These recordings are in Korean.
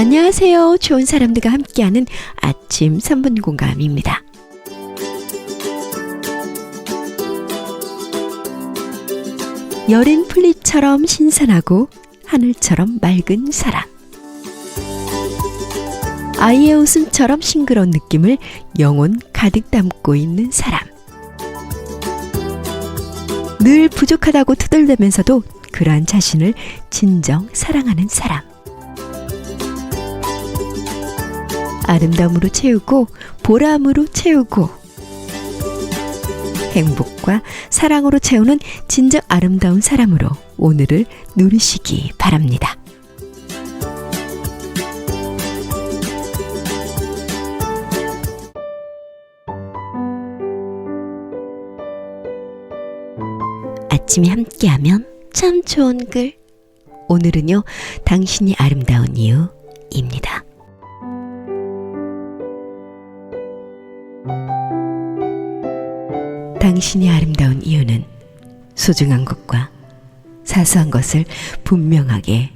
안녕하세요. 좋은 사람들과 함께하는 아침 3분 공감입니다. 여린 풀잎처럼 신선하고 하늘처럼 맑은 사람. 아이의 웃음처럼 싱그러운 느낌을 영혼 가득 담고 있는 사람. 늘 부족하다고 투덜대면서도 그러한 자신을 진정 사랑하는 사람. 아름다움으로 채우고 보람으로 채우고 행복과 사랑으로 채우는 진정 아름다운 사람으로 오늘을 누리시기 바랍니다. 아침에 함께하면 참 좋은 글. 오늘은요, 당신이 아름다운 이유입니다. 당신이 아름다운 이유는 소중한 것과 사소한 것을 분명하게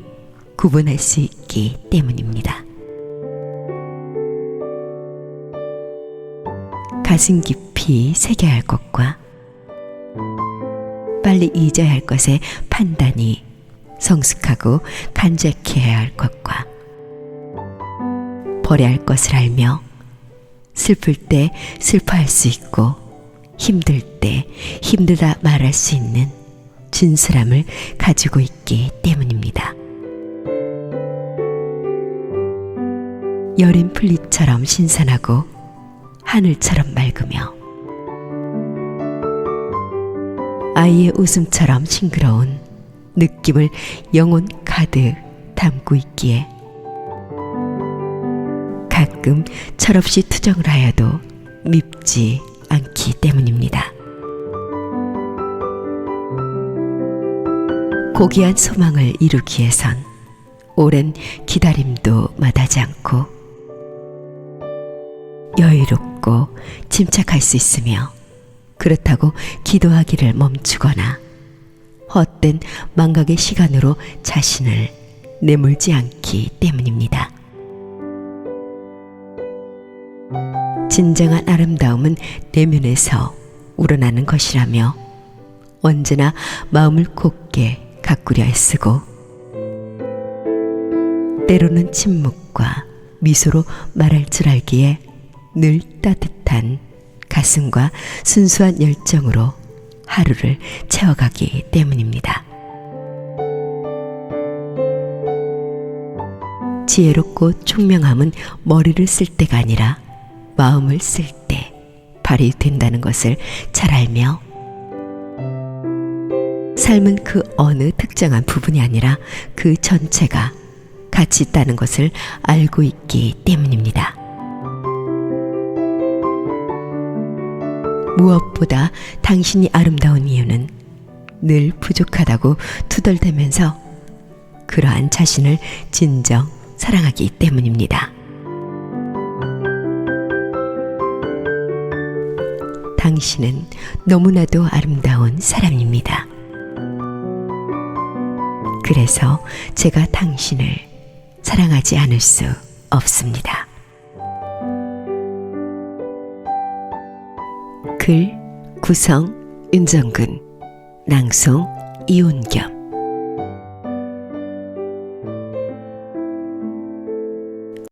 구분할 수 있기 때문입니다. 가슴 깊이 새겨야 할 것과 빨리 잊어야 할 것의 판단이 성숙하고 간직해야 할 것과 버려야 할 것을 알며 슬플 때 슬퍼할 수 있고 힘들 때 힘들다 말할 수 있는 진솔함을 가지고 있기 때문입니다. 여린 풀잎처럼 신선하고 하늘처럼 맑으며 아이의 웃음처럼 싱그러운 느낌을 영혼 가득 담고 있기에 가끔 철없이 투정을 하여도 밉지 않기 때문입니다. 고귀한 소망을 이루기 위해선 오랜 기다림도 마다하지 않고 여유롭고 침착할 수 있으며 그렇다고 기도하기를 멈추거나 헛된 망각의 시간으로 자신을 내몰지 않기 때문입니다. 진정한 아름다움은 내면에서 우러나는 것이라며 언제나 마음을 곱게 가꾸려 애쓰고 때로는 침묵과 미소로 말할 줄 알기에 늘 따뜻한 가슴과 순수한 열정으로 하루를 채워가기 때문입니다. 지혜롭고 총명함은 머리를 쓸 때가 아니라 마음을 쓸 때 발휘된다는 것을 잘 알며 삶은 그 어느 특정한 부분이 아니라 그 전체가 가치 있다는 것을 알고 있기 때문입니다. 무엇보다 당신이 아름다운 이유는 늘 부족하다고 투덜대면서 그러한 자신을 진정 사랑하기 때문입니다. 당신은 너무나도 아름다운 사람입니다. 그래서 제가 당신을 사랑하지 않을 수 없습니다. 글 구성 윤정근 낭송 이온겸